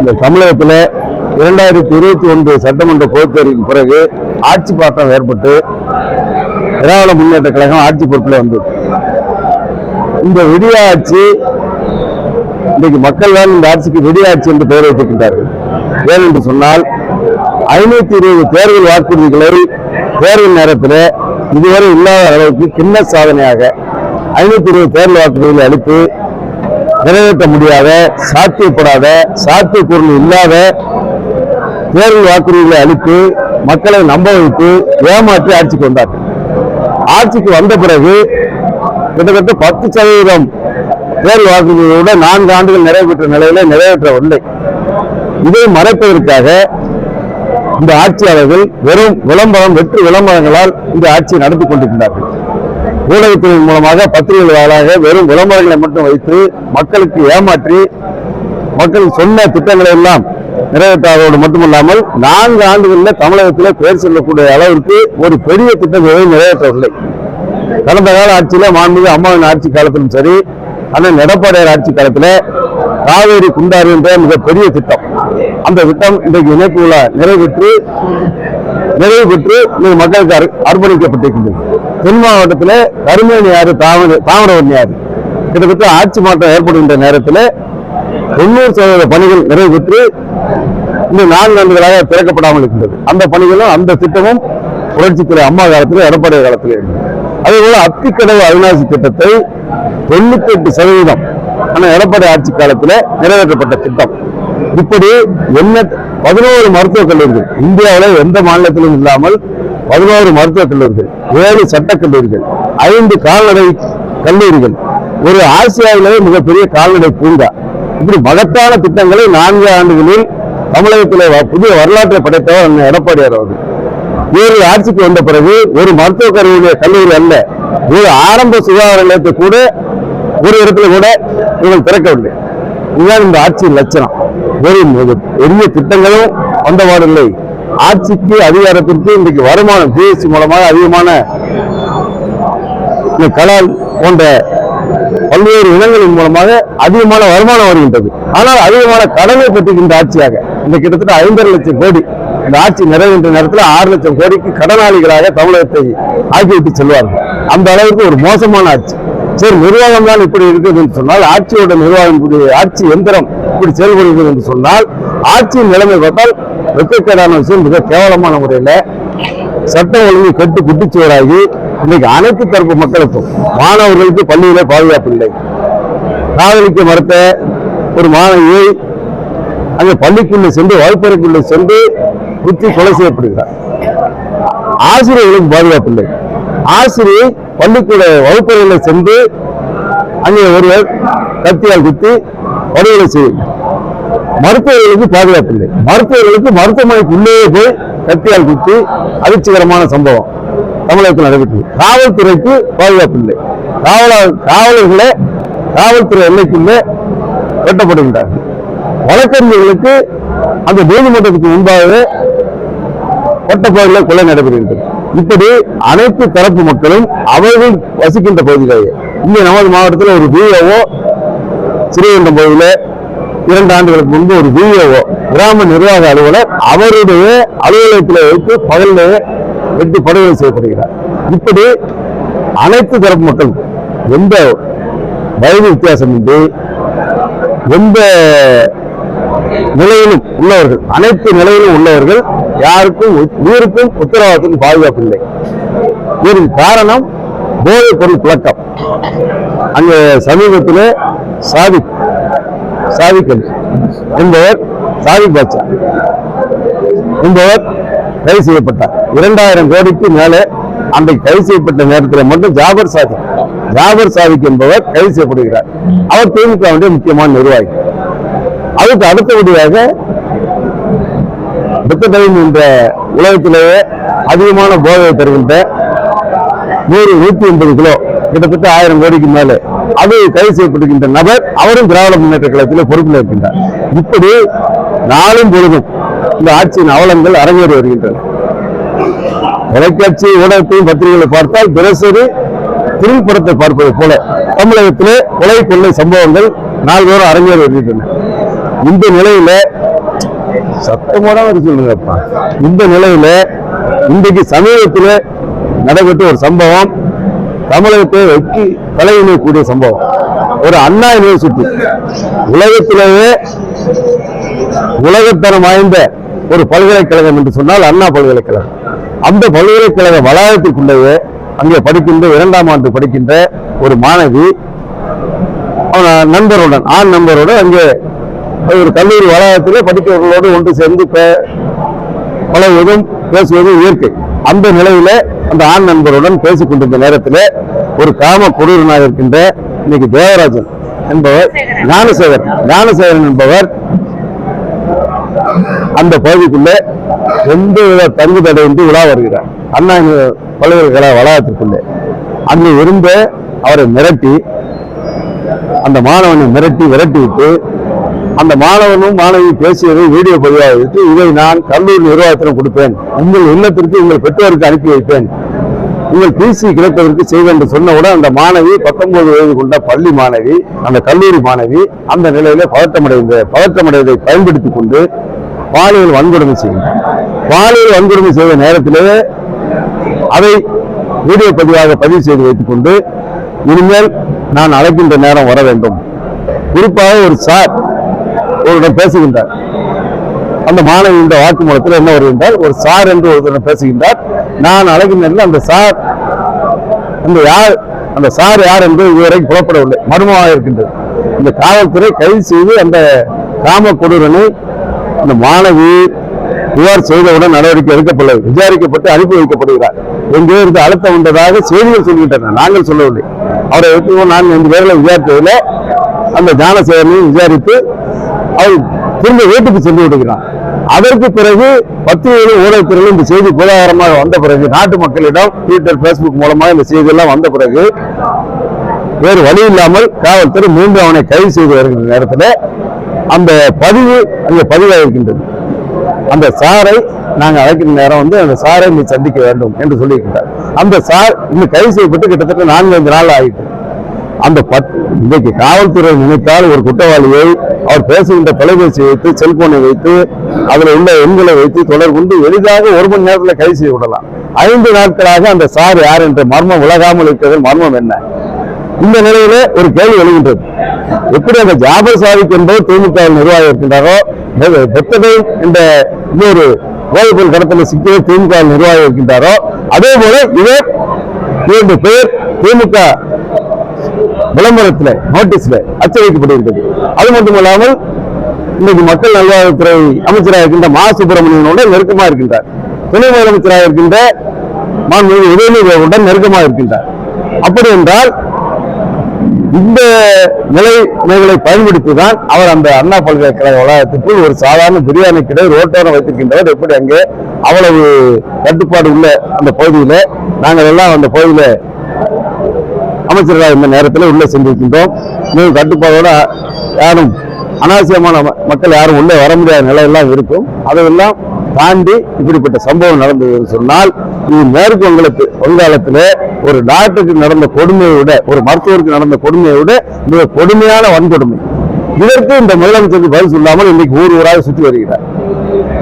இந்த தமிழகத்தில் இரண்டாயிரத்தி இருபத்தி ஒன்று சட்டமன்ற பொதுத்தேர்தலுக்கு பிறகு ஆட்சி மாற்றம் ஏற்பட்டு திராவிட முன்னேற்ற கழகம் ஆட்சி பொறுப்பில் வந்தது. இந்த விடிய ஆட்சி இன்றைக்கு மக்கள் தான் இந்த ஆட்சிக்கு விடிய ஆட்சி என்று பெயர் வைத்திருக்கின்றார்கள். ஏனென்று சொன்னால் ஐநூத்தி இருபது தேர்தல் வாக்குறுதிகளை தேர்தல் நேரத்தில் இதுவரை இல்லாத அளவுக்கு கிண்ண சாதனையாக ஐநூத்தி இருபது தேர்தல் வாக்குறுதிகளை அளித்து நிறைவேற்ற முடியாத சாத்தியப்படாத சாத்தியக்கூறு இல்லாத தேர்தல் வாக்குறுதிகளை அளித்து மக்களை நம்ப வைத்து ஏமாற்றி ஆட்சிக்கு வந்தார்கள் ஆட்சிக்கு வந்த பிறகு கிட்டத்தட்ட பத்து சதவீதம் தேர்தல் வாக்குறுதிகளோட நான்கு ஆண்டுகள் நிறைவேற்ற நிலையில நிறைவேற்றவில்லை. இதை மறைப்பதற்காக இந்த ஆட்சியாளர்கள் வெறும் விளம்பரம் வெற்று விளம்பரங்களால் இந்த ஆட்சியை நடத்தி கொண்டிருக்கிறார்கள். ஊடகத்தின் மூலமாக பத்திரிகைகள் வாயிலாக வெறும் விளம்பரங்களை மட்டும் வைத்து மக்களுக்கு ஏமாற்றி மக்கள் சொன்ன திட்டங்களை எல்லாம் நிறைவேற்றாதோடு மட்டுமல்லாமல் நான்கு ஆண்டுகளில் தமிழகத்தில் பெயர் சொல்லக்கூடிய அளவிற்கு ஒரு பெரிய திட்டம் எதுவும் நிறைவேற்றவில்லை. கடந்த கால ஆட்சியில மாண்புமிகு அம்மாவின் ஆட்சி காலத்திலும் சரி அண்ணன் எடப்பாடியார் ஆட்சி காலத்தில் காவேரி குண்டாறு என்ற மிகப்பெரிய திட்டம். அந்த திட்டம் இன்றைக்கு இணைப்புகளை நிறைவேற்றி நிறைவு பெற்று மக்களுக்கு அர்ப்பணிக்கப்பட்டிருக்கின்றது. தென் மாவட்டத்தில் கருமேனி ஆறு தாமர தாமிரவரணி ஆறு கிட்டத்தட்ட ஆட்சி மாற்றம் ஏற்படுகின்ற நேரத்தில் தொண்ணூறு சதவீத பணிகள் நிறைவு பெற்று இந்த நான்கு ஆண்டுகளாக திறக்கப்படாமல் இருக்கின்றது. அந்த பணிகளும் அந்த திட்டமும் புரட்சித்துறை அம்மா காலத்தில் எடப்பாடி காலத்தில் அதே போல அத்திக்கடவு அவிநாசி திட்டத்தை தொண்ணூத்தி எட்டு சதவீதம் ஆனால் எடப்பாடி ஆட்சி காலத்தில் நிறைவேற்றப்பட்ட திட்டம். இப்படி என்ன பதினோரு மருத்துவக் கல்லூரிகள் இந்தியாவில் எந்த மாநிலத்திலும் இல்லாமல் பதினோரு மருத்துவக் கல்லூரிகள் ஏழு சட்டக் கல்லூரிகள் ஐந்து கால்நடை கல்லூரிகள் ஒரு ஆசியாவிலேயே மிகப்பெரிய கால்நடை பூங்கா. இப்படி மகத்தான திட்டங்களை நான்கு ஆண்டுகளில் தமிழகத்தில் புதிய வரலாற்றை படைத்தவர் எடப்பாடியார் அவர்கள். இவர்கள் ஆட்சிக்கு வந்த பிறகு ஒரு மருத்துவக் கல்லூரி கல்லூரி அல்ல ஒரு ஆரம்ப சுகாதார நிலையத்தை கூட ஒரு இடத்துல கூட இவர்கள் திறக்கவில்லை. இதுதான் இந்த ஆட்சியின் லட்சணம் வெறும் பெரிய திட்டங்களும் வந்தபாடில்லை ஆட்சிக்கு அதிகாரத்திற்கு இன்றைக்கு வருமானம் ஜிஎஸ்டி மூலமாக அதிகமான இந்த கலால் போன்ற பல்வேறு இனங்களின் மூலமாக அதிகமான வருமானம் வருகின்றது. ஆனால் அதிகமான கடனை பெற்றுகின்ற ஆட்சியாக இந்த கிட்டத்தட்ட ஐந்தரை லட்சம் கோடி இந்த ஆட்சி நிறைவேற்ற நேரத்தில் ஆறு லட்சம் கோடிக்கு கடனாளிகளாக தமிழகத்தை ஆக்கிவிட்டு செல்வார்கள். அந்த அளவுக்கு ஒரு மோசமான ஆட்சி. சரி நிர்வாகம் தான் இப்படி இருக்குது என்று சொன்னால் ஆட்சியோட நிர்வாகம் ஆட்சி எந்திரம் இப்படி செயல்படுகிறது என்று சொன்னால் ஆட்சியின் நிலைமை பார்த்தால் வெட்கக்கேடான விஷயம் மிக கேவலமான முறையில் சட்டம் ஒழுங்கு கட்டு குட்டிச்சுவராகி இன்னைக்கு அனைத்து தரப்பு மக்களுக்கும் மாணவர்களுக்கு பள்ளியில பாதுகாப்பு இல்லை. காதலிக்க மறுத்த ஒரு மாணவியை அங்கே பள்ளிக்குள்ளே சென்று வகுப்பறைக்குள்ளே சென்று குத்தி கொலை செய்யப்படுகிறார். ஆசிரியர்களுக்கு பாதுகாப்பு இல்லை. ஆசிரியை பள்ளிக்கூட வகுப்பறையில் சென்று அங்கே ஒருவர் கத்தியால் குத்தி படுகொலை செய்யும் மருத்துவர்களுக்கு பாதுகாப்பு இல்லை மருத்துவர்களுக்கு மருத்துவமனைக்கு உள்ளே போய் கத்தியால் குத்தி அதிர்ச்சிகரமான சம்பவம் தமிழகத்தில் நடைபெற்றது காவல்துறைக்கு பாதுகாப்பு இல்லை காவலர் காவலர்களை காவல்துறை எல்லைக்குள்ளே வெட்டப்படுகின்றார்கள். வழக்கறிஞர்களுக்கு அந்த நீதிமன்றத்துக்கு முன்பாகவே வட்டப்பகுதியில் கொலை நடைபெறுகின்றது. இப்படி அனைத்து தரப்பு மக்களும் அவர்கள் வசிக்கின்ற பகுதிகளிலே இங்கே நமது மாவட்டத்தில் ஒரு பிஓஓ சிறுவண்டம் பகுதியில் இரண்டு ஆண்டுகளுக்கு முன்பு ஒரு பிஓஓ கிராம நிர்வாக அலுவலர் அவருடைய அலுவலகத்தில் வைத்து பகலிலே வெட்டி படுகொலை செய்யப்படுகிறார். இப்படி அனைத்து தரப்பு மக்களும் எந்த வயது வித்தியாசமின்றி எந்த நிலையிலும் உள்ளவர்கள் அனைத்து நிலையிலும் உள்ளவர்கள் யாருக்கும் உயிருக்கும் உத்தரவாதத்துக்கும் பாதுகாப்பு இல்லை. இதற்கு காரணம் போதைப் பொருள் புழக்கம். அங்கே சமீபத்தில் சாதிக் சாதிக்கல் என்பவர் சாதிக் பாட்சா என்பவர் கைது செய்யப்பட்டார். இரண்டாயிரம் கோடிக்கு மேலே அன்றைக்கு கைது செய்யப்பட்ட நேரத்தில் மட்டும் ஜாபர் சாதிக் ஜாபர் சாதிக் என்பவர் கைது செய்யப்படுகிறார். அவர் திமுகவுடைய முக்கியமான நிர்வாகி. அதுக்கு அடுத்தபடியாக புத்தடையும் என்ற உலகத்திலேயே அதிகமான போதையை தருகின்ற நூறு நூத்தி எண்பது கிலோ கிட்டத்தட்ட ஆயிரம் கோடிக்கு மேலே. அது கைது செய்யப்படுகின்ற நபர் அவரும் திராவிட முன்னேற்ற கழகத்தில் பொறுப்பில் இருக்கின்றார். இப்படி நாளும் பொழுதும் இந்த ஆட்சியின் அவலங்கள் அரங்கேறி வருகின்றன. தொலைக்காட்சி ஊடகத்தையும் பத்திரிகைகளை பார்த்தால் தினசரி திரைப்படத்தை பார்ப்பது போல தமிழகத்திலே கொலை கொள்ளை சம்பவங்கள் நாள்தோறும் அரங்கேறி வருகின்றன. இந்த நிலையில சத்தமோட சொல்லுங்கப்பா. இந்த நிலையில இன்றைக்கு சமீபத்தில் நடைபெற்ற ஒரு சம்பவம் தமிழகத்தை வெட்டி தலையிடக்கூடிய சம்பவம். ஒரு அண்ணா யூனிவர்சிட்டி. உலகத்திலேயே உலகத்தரம் வாய்ந்த ஒரு பல்கலைக்கழகம் என்று சொன்னால் அண்ணா பல்கலைக்கழகம். அந்த பல்கலைக்கழக வளாகத்திற்குள்ளேயே அங்கே படிக்கின்ற இரண்டாம் ஆண்டு படிக்கின்ற ஒரு மாணவி அவன் நண்பருடன் ஆண் நண்பருடன் அங்கே ஒரு கல்லூரி வளாகத்திலே படிக்கிறவர்களோடு ஒன்று சேர்ந்து பழகுவதும் பேசுவதும் இயற்கை. அந்த நிலையில அந்த ஆண் நண்பருடன் பேசிக் கொண்டிருந்த நேரத்தில் ஒரு காம கொடூரனாக இருக்கின்ற இன்னைக்கு தேவராஜன் என்பவர் ஞானசேகரன் ஞானசேகரன் என்பவர் அந்த பகுதிக்குள்ள எந்த வித தங்கு தடையின்றி உலா வருகிறார். அண்ணா பல்கலைக்கழக வளாகத்திற்குள்ளே. அங்கு இருந்து அவரை மிரட்டி அந்த மாணவனை மிரட்டி விரட்டி விட்டு அந்த மாணவனும் மாணவி பேசியதை வீடியோ பதிவாக வைத்து இதை நான் கல்லூரி நிர்வாகத்திடம் கொடுப்பேன். உங்கள் இல்லத்திற்கு உங்கள் பெற்றோருக்கு அனுப்பி வைப்பேன். உங்கள் பிசி கிடைப்பதற்கு செய்வேன் என்று சொன்னவுடன் அந்த மாணவி பத்தொன்பது வயது கொண்ட பள்ளி மாணவி அந்த கல்லூரி மாணவி அந்த நிலையில பதட்டமடைந்த பதட்டமடைவதை பயன்படுத்திக் கொண்டு பாலியல் வன்கொடுமை செய்கின்றார் பாலியல் வன்கொடுமை செய்த நேரத்திலே அதை வீடியோ பதிவாக பதிவு செய்து வைத்துக் கொண்டு இனிமேல் நான் அழைக்கின்ற நேரம் வர வேண்டும். குறிப்பாக ஒரு சார் ஒருவரிடம் பேசுகின்றார். அந்த மாணவி இந்த வாக்குமூலத்தில் என்ன வருகின்றார்? ஒரு சார் என்று ஒருவரிடம் பேசுகின்றார். நான் அழைக்கின்ற அந்த சார் அந்த யார் அந்த சார் யார் என்று இதுவரை புலப்படவில்லை. மர்மமாக இருக்கின்றது. இந்த காவல்துறை கைது செய்து அந்த காம கொடூரனை அந்த மாணவி புகார் செய்தவுடன் நடவடிக்கை எடுக்கப்படவில்லை. விசாரிக்கப்பட்டு அனுப்பி வைக்கப்படுகிறார். எங்கே இருந்து அழுத்தம் உண்டதாக செய்திகள் சொல்கின்றன. நாங்கள் சொல்லவில்லை. அவரை வைத்து நான் இந்த பேரில் விசாரித்ததில் அந்த ஞானசேகரனையும் விசாரித்து அவர் திரும்ப வீட்டுக்கு சென்று விடுகிறான் அதற்கு பிறகு பத்திரிகை ஊடகத்துறையில் இந்த செய்தி புதாகரமாக வந்த பிறகு நாட்டு மக்களிடம் ட்விட்டர் பேஸ்புக் மூலமாக இந்த செய்தியெல்லாம் வந்த பிறகு வேறு வழி இல்லாமல் காவல்துறை மீண்டும் அவனை கைது செய்து வருகின்ற நேரத்தில் அந்த பதிவு அங்கே பதிவாகிருக்கின்றது அந்த சாரை நாங்கள் அழைக்கிற நேரம் வந்து அந்த சாரை நீ சந்திக்க வேண்டும் என்று சொல்லியிருக்கிறார் அந்த சார் இன்னும் கைது செய்யப்பட்டு கிட்டத்தட்ட நான்கு ஐந்து நாள் ஆகிட்டு அந்த இன்றைக்கு காவல்துறை நினைத்தால் ஒரு குற்றவாளியை அவர் பேசுகின்ற தொலைபேசி வைத்து செல்போனை வைத்து அதில் உள்ள எண்களை வைத்து தொடர்பு கொண்டு எளிதாக ஒரு மணி நேரத்தில் கைது செய்து விடலாம். ஐந்து நாட்களாக அந்த சார் யார் என்ற மர்மம் விலகாமல் இருக்கிறது மர்மம் என்ன? இந்த நிலையில ஒரு கேள்வி எழுகின்றது. எப்படி அந்த ஜாபர் சாதிக் என்பது திமுக நிர்வாகி இருக்கின்றாரோ? பெத்ததை என்ற இன்னொரு போதைப் பொருள் கடத்தல சிக்கிய திமுக நிர்வாகி இருக்கின்றாரோ? அதே போல இவர் இரண்டு பேர் திமுக விளம்பரத்தில் நோட்டீஸில் அச்சடிக்கப்பட்டிருக்கிறது அது மட்டுமல்லாமல் இன்னைக்கு மக்கள் நல்வாழ்வுத்துறை அமைச்சராக இருக்கின்ற மா. சுப்பிரமணியனோட நெருக்கமாக இருக்கின்றார். துணை முதலமைச்சராக இருக்கின்ற மாண்புமிகு உதயநிதியுடன் நெருக்கமாக இருக்கின்றார். அப்படி என்றால் இந்த நிலைமைகளை பயன்படுத்தி தான் அவர் அந்த அண்ணா பல்கலைக்கழக வளாகத்துக்குள் ஒரு சாதாரண பிரியாணி கிடை ரோட்டோரம் வைத்திருக்கின்றவர். எப்படி அங்கே அவ்வளவு கட்டுப்பாடு உள்ள அந்த பகுதியில் நாங்கள் எல்லாம் அந்த பகுதியில் அமைச்சர்களாக இந்த நேரத்தில் உள்ளே சென்றிருக்கின்றோம். மிகவும் கட்டுப்பாடோட யாரும் அனாவசியமான மக்கள் யாரும் உள்ளே வர முடியாத நிலையெல்லாம் இருக்கும். அதையெல்லாம் தாண்டி இப்படிப்பட்ட சம்பவம் நடந்ததுன்னு சொன்னால் இது மேற்கு வங்கலத்து வங்காளத்தில் ஒரு டாக்டருக்கு நடந்த கொடுமையை விட ஒரு மருத்துவருக்கு நடந்த கொடுமையை விட மிக கொடுமையான வன்கொடுமை. இதற்கு இந்த முதலமைச்சருக்கு பதில் சொல்லாமல் இன்னைக்கு ஊர் ஊராக சுற்றி வருகிறார்.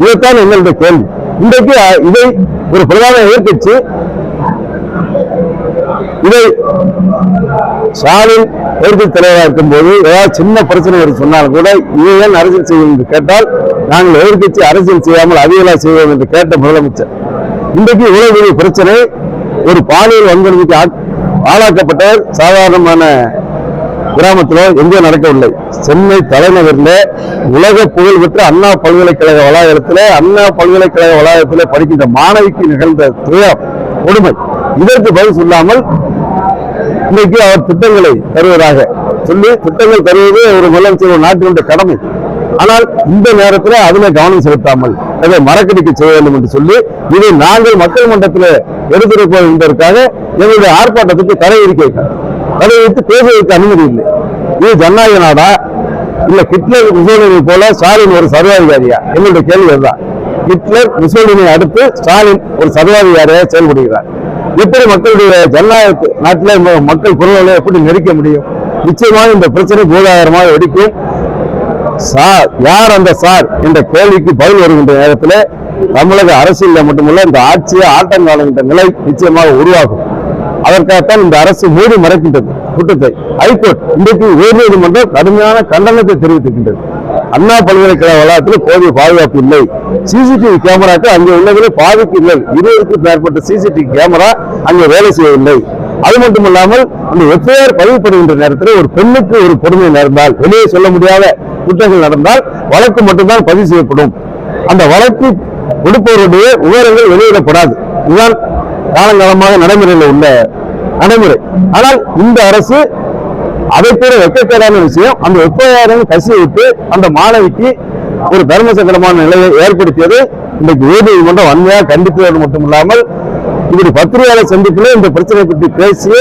இதைத்தான் எங்களுடைய கேள்வி. இன்றைக்கு இதை ஒரு பிரதான எதிர்கட்சி இதை ஸ்டாலின் எதிர்க்கட்சி தலைவராக இருக்கும்போது ஏதாவது சின்ன பிரச்சனை வருது சொன்னாலும் கூட இதை ஏன் அரசியல் செய்யும் என்று கேட்டால் நாங்கள் எதிர்க்கட்சி அரசியல் செய்யாமல் அதிகளா செய்வோம் என்று கேட்ட முதலமைச்சர். இன்றைக்கு இவ்வளவு பெரிய பிரச்சனை ஒரு பாலியல் வன்கொடுமைக்கு ஆளாக்கப்பட்ட சாதாரணமான கிராமத்தில் எங்கேயும் நடக்கவில்லை. சென்னை தலைநகரில் உலக புகழ்பெற்ற அண்ணா பல்கலைக்கழக வளாகத்தில் அண்ணா பல்கலைக்கழக வளாகத்தில் படிக்கின்ற மாணவிக்கு நிகழ்ந்த துயர் கொடுமை. இதற்கு பதில் சொல்லாமல் இன்னைக்கு அவர் திட்டங்களை தருவதாக சொல்லி திட்டங்கள் தருவது ஒரு முதலமைச்சர் ஒரு நாட்டினுடைய கடமை. ஆனால் இந்த நேரத்தில் அதில் கவனம் செலுத்தாமல் அதை மறக்கடிக்க செய்ய வேண்டும் என்று சொல்லி இதை நாங்கள் மக்கள் மன்றத்தில் எடுத்திருப்போம் என்பதற்காக எங்களுடைய ஆர்ப்பாட்டத்துக்கு தடை இருக்க தடை வைத்து பேசுவதற்கு அனுமதி இல்லை. இது ஜனநாயக நாடா? இல்ல ஹிட்லர் முசோலினி போல ஸ்டாலின் ஒரு சர்வாதிகாரியா? என்னுடைய கேள்வி அதுதான். ஹிட்லர் முசோலினை அடுத்து ஸ்டாலின் ஒரு சர்வாதிகாரியாக செயல்படுகிறார். எப்படி மக்களுடைய ஜனநாயக நாட்டில் மக்கள் குரல்களை எப்படி நெருக்க முடியும்? நிச்சயமாக இந்த பிரச்சனை பூதாகரமாக வெடிக்கும். சார் யார் அந்த சார் என்ற கேள்விக்கு பதில் வருகின்ற நேரத்தில் தமிழக அரசியலில் மட்டுமல்ல இந்த ஆட்சியை ஆட்டங்காலுகின்ற நிலை நிச்சயமாக உருவாகும். அதற்காகத்தான் இந்த அரசு மூடி மறைக்கின்றது குற்றத்தை. ஹைகோர்ட் இன்றைக்கு உயர்நீதிமன்றம் கடுமையான கண்டனத்தை தெரிவித்திருக்கின்றது. அண்ணா பல்கலைக்கழக வளாகத்தில் போதிய பாதுகாப்பு இல்லை. சிசிடிவி கேமராக்கு அங்கே உள்ளதிலே பாதிப்பு இல்லை. இருபதுக்கும் மேற்பட்ட சிசிடிவி கேமரா அங்கே வேலை செய்யவில்லை. அது மட்டுமல்லாமல் அந்த எஃப்ஐஆர் பதிவுப்படுகின்ற நேரத்தில் ஒரு பெண்ணுக்கு ஒரு கொடுமை நடந்தால் வெளியே சொல்ல முடியாத குற்றங்கள் நடந்தால் வழக்கு மட்டும்தான் பதிவு செய்யப்படும். அந்த வழக்கு கொடுப்பவருடைய விவரங்கள் வெளியிடப்படாது. இதுதான் காலங்காலமாக நடைமுறையில் உள்ள நடைமுறை. ஆனால் இந்த அரசு அதை கூட வெக்கக்கேடான விஷயம் அந்த எஃப்ஐஆர் கசிய விட்டு அந்த மாணவிக்கு ஒரு தர்மசங்கடமான நிலையை ஏற்படுத்தியது. இன்றைக்கு உயர்நீதிமன்றம் வன்மையாக கண்டித்தது மட்டுமில்லாமல் இப்படி பத்திரிகையாளர் சந்திப்பில் இந்த பிரச்சனை பற்றி பேசிய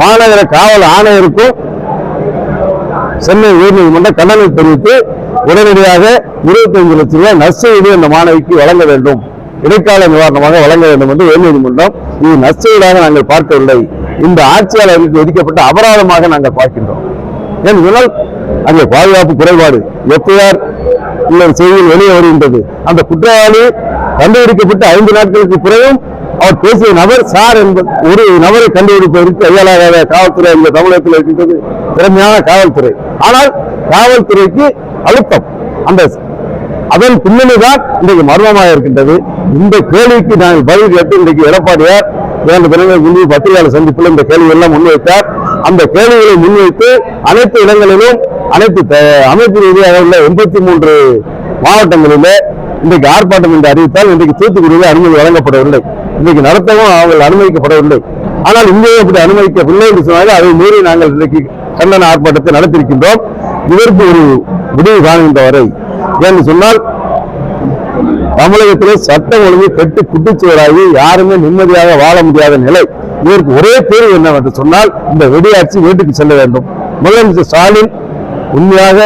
மாநகர காவல் ஆணையருக்கும் சென்னை உயர்நீதிமன்றம் கண்டனம் தெரிவித்து உடனடியாக இருபத்தைந்து லட்சம் ரூபாய் நஷ்டஈடு அந்த மாணவிக்கு வழங்க வேண்டும். இடைக்கால நிவாரணமாக வழங்க வேண்டும் என்று உயர்நீதிமன்றம் இது நஷ்டஈடாக நாங்கள் பார்க்கவில்லை. இந்த ஆட்சியாளர்களுக்கு ஒதுக்கப்பட்ட அபராதமாக நாங்கள் பார்க்கின்றோம். ஏன் இதனால் அங்கே பாதுகாப்பு குறைபாடு எஃப்ஐஆர் உள்ள செய்தியில் வெளியே வருகின்றது. அந்த குற்றவாளி கண்டுபிடிக்கப்பட்ட ஐந்து நாட்களுக்கு பிறகும் அவர் பேசிய நபர் சார் என்பது ஒரு நபரை கண்டுபிடிப்பதற்கு கையாளாத காவல்துறை இந்த தமிழகத்தில் இருக்கின்றது. திறமையான காவல்துறை. ஆனால் காவல்துறைக்கு அழுத்தம். அந்த அதன் பின்னணிதான் இன்றைக்கு மர்மமாக இருக்கின்றது. இந்த கேள்விக்கு நாங்கள் பதில் கேட்டு இன்றைக்கு எடப்பாடியார் இரண்டு தினங்கள் முன்பு பத்திரிகையாளர் சந்திப்பில் இந்த கேள்வி எல்லாம் முன்வைத்தார். அந்த கேள்விகளை முன்வைத்து அனைத்து இடங்களிலும் அனைத்து அமைப்பு ரீதியாக உள்ள எண்பத்தி மூன்று மாவட்டங்களிலே இன்றைக்கு ஆர்ப்பாட்டம் என்று அறிவித்தால் இன்றைக்கு தூத்துக்குடியில் அனுமதி வழங்கப்படவில்லை. இன்றைக்கு நடத்தவும் அவர்கள் அனுமதிக்கப்படவில்லை. ஆனால் இங்கே அப்படி அனுமதிக்கவில்லை என்று சொன்னாலும் அதை மீறி நாங்கள் இன்றைக்கு கண்டன ஆர்ப்பாட்டத்தை நடத்தியிருக்கின்றோம். இதற்கு ஒரு முடிவு காணுகின்ற வரை ஏன்னு சொன்னால் தமிழகத்தில் சட்டம் ஒழுங்கு கெட்டு குட்டிச்சுவராகி யாருமே நிம்மதியாக வாழ முடியாத நிலை. இதற்கு ஒரே தீர்வு என்னவென்று சொன்னால் இந்த வெடியாட்சி வீட்டுக்கு செல்ல வேண்டும். முதலமைச்சர் ஸ்டாலின் உண்மையாக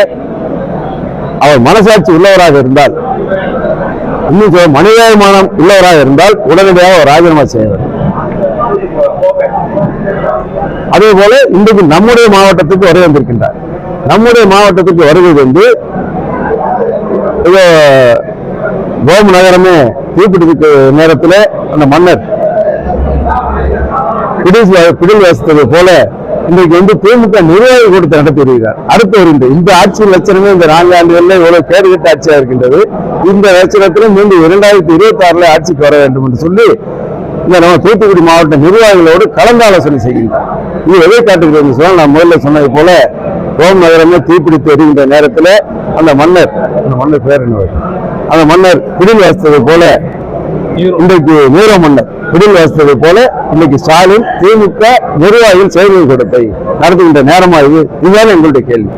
அவர் மனசாட்சி உள்ளவராக இருந்தால் இன்னும் மனிதாபிமானம் உள்ளவராக இருந்தால் உடனடியாக அவர் ராஜினாமா செய்ய வேண்டும். அதே போல இன்றைக்கு நம்முடைய மாவட்டத்துக்கு வருகை வந்திருக்கின்றார். நம்முடைய மாவட்டத்துக்கு வருகை வந்து கோம் நகரமே தீப்பிடிக்க நேரத்தில் அந்த மன்னர் பிடில் குடில் பிடில் போல இன்றைக்கு வந்து திமுக நிர்வாகி கூட்டத்தை நடத்தி வருகிறார் அடுத்து வருகின்ற இந்த ஆட்சி லட்சணமே இந்த நான்கு ஆண்டுகளில் இவ்வளவு கேடுகட்ட ஆட்சியா இருக்கின்றது. இந்த லட்சணத்திலும் மீண்டும் இரண்டாயிரத்தி இருபத்தி ஆறுல ஆட்சிக்கு வர வேண்டும் என்று சொல்லி இந்த நம்ம தூத்துக்குடி மாவட்ட நிர்வாகிகளோடு கலந்தாலோசனை செய்கின்றார். இது எதை காட்டுகிறது சொன்னால் நான் முதல்ல சொன்னது போல ரோம் நகரமே தீப்பிடித்து வருகின்ற நேரத்தில் அந்த மன்னர் அந்த மன்னர் பேர் என்ன? அந்த மன்னர் குடில் வசித்தது போல இன்றைக்கு நீரோ மன்னர் குடில் வசித்தது போல இன்னைக்கு ஸ்டாலின் திமுக நிர்வாகிகள் செயல்கள் கூட்டத்தை நடத்துகின்ற நேரமா இது இதுதான் எங்களுடைய கேள்வி.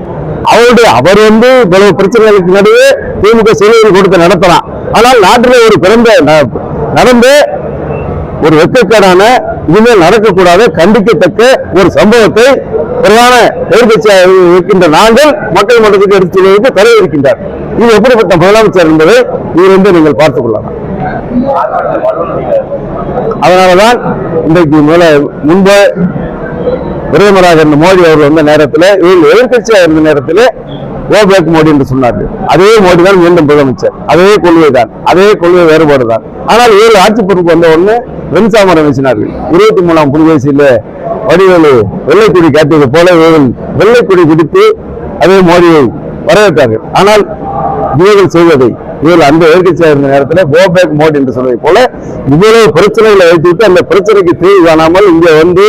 அவருடைய அவர் வந்து இவ்வளவு பிரச்சனைகளுக்கு நடுவே திமுக செயல்கள் கூட்டத்தை நடத்தலாம். ஆனால் நாட்டிலே ஒரு பிறந்த நடந்த ஒரு வெட்கக்கேடான இனிமேல் நடக்கக்கூடாத கண்டிக்கத்தக்க ஒரு சம்பவத்தை பிரதான எதிர்கட்சியாக இருக்கின்ற நாங்கள் மக்கள் மன்றத்துக்கு எடுத்து செல்வதற்கு தடை இருக்கின்றார் இது எப்படிப்பட்ட முதலமைச்சர் என்பதை இதிலிருந்து நீங்கள் பார்த்துக் கொள்ளலாம். அதனாலதான் இன்றைக்கு முதல முன்பு பிரதமராக இருந்த மோடி அவர் வந்த நேரத்தில் இவர்கள் எதிர்கட்சியாக இருந்த நேரத்தில் ஓ பேக் மோடி என்று சொன்னார்கள். அதே மோடி தான் மீண்டும் முதலமைச்சர். அதே கொள்கை தான். அதே கொள்கை வேறுபாடு தான். ஆனால் இவர்கள் ஆட்சி பொறுப்பு வந்த உடனே வெண்சாமரம் வீசினார்கள் இருபத்தி மூணாம் புலிகேசியில வடிவேலு வெள்ளைக்குடி காட்டியது போல இவர்கள் வெள்ளைக்குடி பிடித்து அதே மோடியை வரவேற்றார்கள். ஆனால் இவர்கள் செய்வதை இவர்கள் அந்த எதிர்கட்சியாக இருந்த நேரத்தில் கோ பேக் மோடி என்று சொன்னதை போல இவ்வளவு பிரச்சனைகளை வைத்துவிட்டு அந்த பிரச்சனைக்கு தீர்வு காணாமல் இங்கே வந்து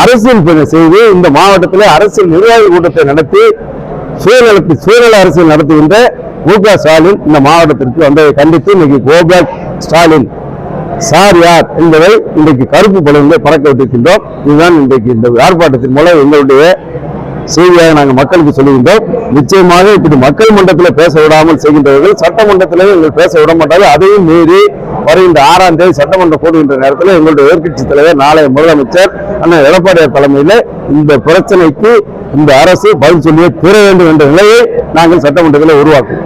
அரசியல் பணி செய்து இந்த மாவட்டத்தில் அரசியல் நிர்வாக கூட்டத்தை நடத்தி சுயநலத்து சுயநல அரசியல் நடத்துகின்ற மு க ஸ்டாலின் இந்த மாவட்டத்திற்கு வந்ததை கண்டித்து இன்னைக்கு கோபேக் ஸ்டாலின் சார் யார் என்பதை இன்றைக்கு கருப்பு பலன்களை பறக்க விட்டிருக்கின்றோம். இதுதான் இன்றைக்கு இந்த ஆர்ப்பாட்டத்தின் மூலம் எங்களுடைய செய்தியாக நாங்கள் மக்களுக்கு சொல்லுகின்றோம் நிச்சயமாக இப்படி மக்கள் மன்றத்தில் பேச விடாமல் செய்கின்றவர்கள் சட்டமன்றத்திலே எங்கள் பேச விட மாட்டார்கள். அதையும் மீறி வருகின்ற ஆறாம் தேதி சட்டமன்றம் கூடுகின்ற நேரத்தில் எங்களுடைய எதிர்க்கட்சி தலைவர் நாளைய முதலமைச்சர் அண்ணன் எடப்பாடியார் தலைமையில் இந்த பிரச்சனைக்கு இந்த அரசு பதில் சொல்லியே தீர வேண்டும் என்ற நிலையை நாங்கள் சட்டமன்றத்தில் உருவாக்குவோம்.